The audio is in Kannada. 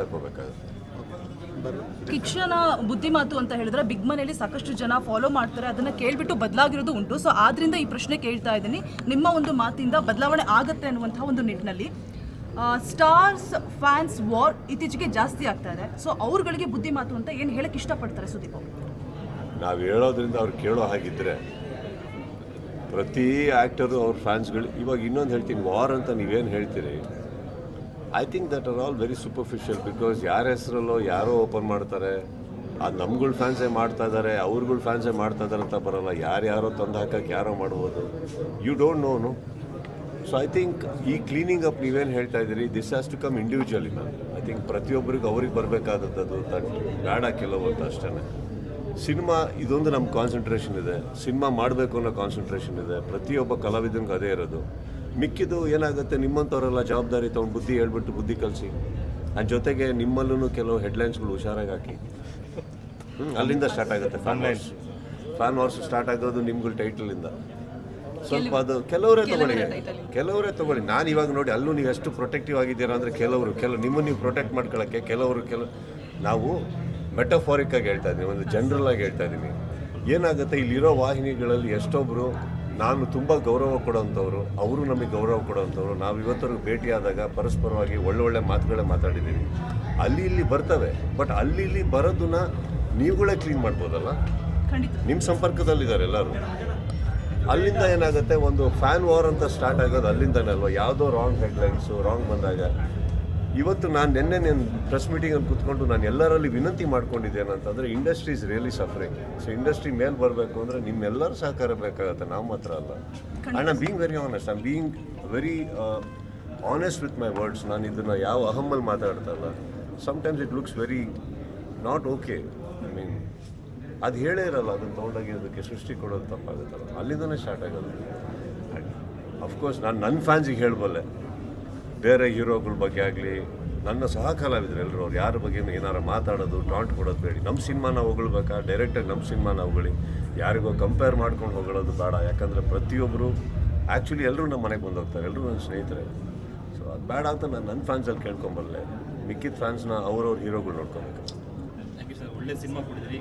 ಮಾಡಕ್ಕೆ ಹೋಗ್ಬೇಕಾಗುತ್ತೆ. ಬುದ್ಧಿಮಾತು ಅಂತ ಹೇಳಿದ್ರೆ ಬಿಗ್ ಮನೆಯಲ್ಲಿ ಸಾಕಷ್ಟು ಜನ ಫಾಲೋ ಮಾಡ್ತಾರೆ ಅದನ್ನ ಕೇಳ್ಬಿಟ್ಟು ಬದಲಾಗಿರೋದು ಉಂಟು. ಸೊ ಆದ್ರಿಂದ ಈ ಪ್ರಶ್ನೆ ಕೇಳ್ತಾ ಇದ್ದೀನಿ. ನಿಮ್ಮ ಒಂದು ಮಾತಿಂದ ಬದಲಾವಣೆ ಆಗುತ್ತೆ ಅನ್ನುವಂತಹ ಒಂದು ನಿಟ್ಟಿನಲ್ಲಿ. ಸ್ಟಾರ್ಸ್ ಫ್ಯಾನ್ಸ್ ವಾರ್ ಇತ್ತೀಚೆಗೆ ಜಾಸ್ತಿ ಆಗ್ತಾ ಇದೆ. ಸೊ ಅವ್ರುಗಳಿಗೆ ಬುದ್ಧಿಮಾತು ಅಂತ ಏನು ಹೇಳಕ್ ಇಷ್ಟಪಡ್ತಾರೆ ಸುದೀಪ್ ಅವರು? ನಾವು ಹೇಳೋದ್ರಿಂದ ಅವ್ರು ಕೇಳೋ ಹಾಗಿದ್ರೆ ಪ್ರತಿ ಆ್ಯಕ್ಟರು ಅವ್ರ ಫ್ಯಾನ್ಸ್ಗಳು ಇವಾಗ ಇನ್ನೊಂದು ಹೇಳ್ತೀನಿ ವಾರ್ ಅಂತ ನೀವೇನು ಹೇಳ್ತೀರಿ? I think that are all very superficial because ಯಾರ ಹೆಸರಲ್ಲೋ, ಯಾರೋ ಓಪನ್ ಮಾಡ್ತಾರೆ ಅದು ನಮ್ಗಳು ಫ್ಯಾನ್ಸೇ ಮಾಡ್ತಾ ಇದ್ದಾರೆ ಅವ್ರಗಳ ಫ್ಯಾನ್ಸೇ ಮಾಡ್ತಾ ಇದ್ದಾರೆ ಅಂತ ಬರಲ್ಲ. ಯಾರ್ಯಾರೋ ತಂದು ಹಾಕಕ್ಕೆ ಯಾರೋ ಮಾಡ್ಬೋದು. You don't know no so I think ಈ ಕ್ಲೀನಿಂಗ್ ಅಪ್ ನೀವೇನು ಹೇಳ್ತಾ ಇದ್ದೀರಿ this has to come individually ma'am I think ಪ್ರತಿಯೊಬ್ಬರಿಗೂ ಅವ್ರಿಗೆ ಬರಬೇಕಾದದ್ದು ತಟ್ ಬೇಡ ಕೆಲವು ಅಂತ ಅಷ್ಟೇ ಸಿನಿಮಾ, ಇದೊಂದು ನಮ್ಮ ಕಾನ್ಸಂಟ್ರೇಷನ್ ಇದೆ. ಸಿನಿಮಾ ಮಾಡಬೇಕು ಅನ್ನೋ ಕಾನ್ಸಂಟ್ರೇಷನ್ ಇದೆ. ಪ್ರತಿಯೊಬ್ಬ ಕಲಾವಿದನಿಗೂ ಅದೇ ಇರೋದು. ಮಿಕ್ಕಿದ್ದು ಏನಾಗುತ್ತೆ ನಿಮ್ಮಂಥವರೆಲ್ಲ ಜವಾಬ್ದಾರಿ ತೊಗೊಂಡು ಬುದ್ಧಿ ಹೇಳ್ಬಿಟ್ಟು ಬುದ್ಧಿ ಕಲಿಸಿ. ಅದ್ರ ಜೊತೆಗೆ ನಿಮ್ಮಲ್ಲೂ ಕೆಲವು ಹೆಡ್ಲೈನ್ಸ್ಗಳು ಹುಷಾರಾಗಿ ಹಾಕಿ. ಹ್ಮ್, ಅಲ್ಲಿಂದ ಸ್ಟಾರ್ಟ್ ಆಗುತ್ತೆ fan wars fan wars start ಆಗೋದು ನಿಮ್ಗಳ ಟೈಟಲಿಂದ ಸ್ವಲ್ಪ ಅದು ಕೆಲವರೇ ತಗೊಳ್ಳಿ. ಕೆಲವರೇ ತಗೊಳ್ಳಿ. ನಾನು ಇವಾಗ ನೋಡಿ ಅಲ್ಲೂ ನೀವು ಎಷ್ಟು ಪ್ರೊಟೆಕ್ಟಿವ್ ಆಗಿದ್ದೀರಾ ಅಂದರೆ ಕೆಲವರು ಕೆಲವು ನಿಮ್ಮನ್ನು ನೀವು ಪ್ರೊಟೆಕ್ಟ್ ಮಾಡ್ಕೊಳ್ಳೋಕ್ಕೆ ಕೆಲವರು ಕೆಲ ನಾವು ಮೆಟಫಾರಿಕ್ ಆಗಿ ಹೇಳ್ತಾ ಇದ್ದೀನಿ ಒಂದು ಜನರಲ್ ಆಗಿ ಹೇಳ್ತಾ ಇದ್ದೀನಿ ಏನಾಗುತ್ತೆ ಇಲ್ಲಿರೋ ವಾಹಿನಿಗಳಲ್ಲಿ ಎಷ್ಟೊಬ್ಬರು ನಾನು ತುಂಬ ಗೌರವ ಕೊಡೋವಂಥವ್ರು ಅವರು ನಮಗೆ ಗೌರವ ಕೊಡೋವಂಥವ್ರು. ನಾವು ಇವತ್ತರೆಗೂ ಭೇಟಿಯಾದಾಗ ಪರಸ್ಪರವಾಗಿ ಒಳ್ಳೊಳ್ಳೆ ಮಾತುಗಳೇ ಮಾತಾಡಿದ್ದೀವಿ. ಅಲ್ಲಿ ಇಲ್ಲಿ ಬರ್ತವೆ ಬಟ್ ಅಲ್ಲಿ ಇಲ್ಲಿ ಬರೋದನ್ನ ನೀವುಗಳೇ ಕ್ಲೀನ್ ಮಾಡ್ಬೋದಲ್ಲ? ನಿಮ್ಮ ಸಂಪರ್ಕದಲ್ಲಿದ್ದಾರೆ ಎಲ್ಲರೂ. ಅಲ್ಲಿಂದ ಏನಾಗುತ್ತೆ ಒಂದು ಫ್ಯಾನ್ ವಾರ್ ಅಂತ ಸ್ಟಾರ್ಟ್ ಆಗೋದು ಅಲ್ಲಿಂದನೇ ಅಲ್ವಾ? ಯಾವುದೋ ರಾಂಗ್ ಹೆಡ್ಲೈನ್ಸು ರಾಂಗ್ ಬಂದಾಗ. ಇವತ್ತು ನಾನು ನಿನ್ನೆ ನಾನು ಪ್ರೆಸ್ ಮೀಟಿಂಗಲ್ಲಿ ಕೂತ್ಕೊಂಡು ನಾನು ಎಲ್ಲರಲ್ಲಿ ವಿನಂತಿ ಮಾಡ್ಕೊಂಡಿದ್ದೇನೆ ಅಂತಂದರೆ industry is really suffering so industry ಮೇಲೆ ಬರಬೇಕು ಅಂದರೆ ನಿಮ್ಮೆಲ್ಲರ ಸಹಕಾರ ಬೇಕಾಗುತ್ತೆ ನಾವು ಮಾತ್ರ ಅಲ್ಲ. And I being very honest I being very honest with my words ನಾನು ಇದನ್ನು ಯಾವ ಅಹಮ್ಮಲ್ಲಿ ಮಾತಾಡ್ತಾ ಇಲ್ಲ. Sometimes it looks very not okay I mean ಅದು ಹೇಳೇ ಇರಲ್ಲ ಅದನ್ನು ತೊಗೊಂಡೋಗಿ ಅದಕ್ಕೆ ಸೃಷ್ಟಿ ಕೊಡೋದು ತಪ್ಪಾಗುತ್ತಲ್ಲ ಅಲ್ಲಿಂದನೇ ಸ್ಟಾರ್ಟ್ ಆಗೋದು. ಅಫ್ಕೋರ್ಸ್ ನಾನು ನನ್ನ ಫ್ಯಾನ್ಸಿಗೆ ಹೇಳಬಲ್ಲೆ. ಬೇರೆ ಹೀರೋಗಳ ಬಗ್ಗೆ ಆಗಲಿ, ನನ್ನ ಸಹ ಕಲಾವಿದರು ಎಲ್ಲರೂ ಅವ್ರು ಯಾರ ಬಗ್ಗೆ ಏನಾರು ಮಾತಾಡೋದು ಟಾಂಟ್ ಕೊಡೋದು ಬೇಡಿ. ನಮ್ಮ ಸಿನಿಮಾನ ಹೊಗಳ್ಬೇಕಾ? ಡೈರೆಕ್ಟಾಗಿ ನಮ್ಮ ಸಿನಿಮಾನ ಹೊಗಳಿ. ಯಾರಿಗೋ ಕಂಪೇರ್ ಮಾಡ್ಕೊಂಡು ಹೊಗಳೋದು ಬೇಡ. ಯಾಕಂದರೆ ಪ್ರತಿಯೊಬ್ಬರು ಆ್ಯಕ್ಚುಲಿ ಎಲ್ಲರೂ ನಮ್ಮ ಮನೆಗೆ ಬಂದೋಗ್ತಾರೆ. ಎಲ್ಲರೂ ನನ್ನ ಸ್ನೇಹಿತರೆ. ಸೊ ಅದು ಬೇಡ ಅಂತ ನಾನು ನನ್ನ ಫ್ಯಾನ್ಸಲ್ಲಿ ಕೇಳ್ಕೊಂಬರಲೇ ಮಿಕ್ಕಿದ ಫ್ಯಾನ್ಸ್ನ ಅವ್ರವ್ರ ಹೀರೋಗಳು ನೋಡ್ಕೊಬೇಕು. ಒಳ್ಳೆ ಸಿನಿಮಾ ಕೊಡಿದ್ರಿ